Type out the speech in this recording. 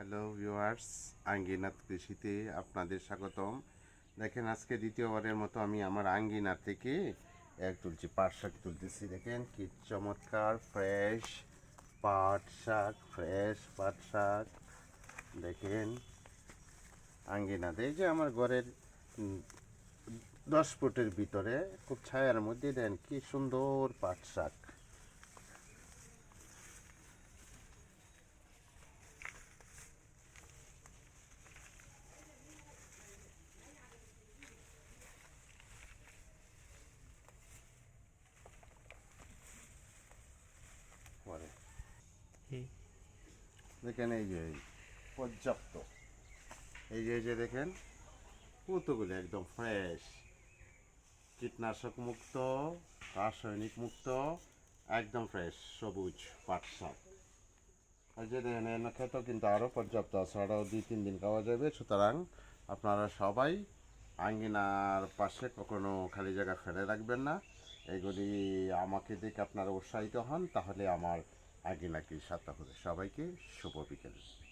Hello viewers আঙ্গিনাথ কৃষিতে আপনাদের স্বাগতম। দেখেন, আজকে দ্বিতীয়বারের মতো আমি আমার আঙ্গিনা থেকে এক তুলছি, পাট শাক তুলতেছি। দেখেন, কি চমৎকার ফ্রেশ পাট শাক ফ্রেশ পাট শাক। দেখেন, আঙ্গিনাতে। যে আমার ঘরের দশ ফুটের ভিতরে, খুব ছায়ার মধ্যে দেন কি সুন্দর পাট শাক। দেখেন এই যে, পর্যাপ্ত। এই যে এই যে দেখেন পুতোগুলো একদম ফ্রেশ কীটনাশক মুক্ত, রাসায়নিক মুক্ত, একদম ফ্রেশ সবুজ, পাট শাক। এই যে দেখেন, এর খেতেও কিন্তু আরও পর্যাপ্ত আছে। আরও দুই, তিন দিন খাওয়া যাবে। সুতরাং আপনারা সবাই আঙ্গিনার পাশে কখনো খালি জায়গা ফেলে রাখবেন না। এগুলি আমাকে দেখে আপনারা উৎসাহিত হন, তাহলে আমার আঙ্গিনা নাকি হবে সবাইকে শুভ বিকেল।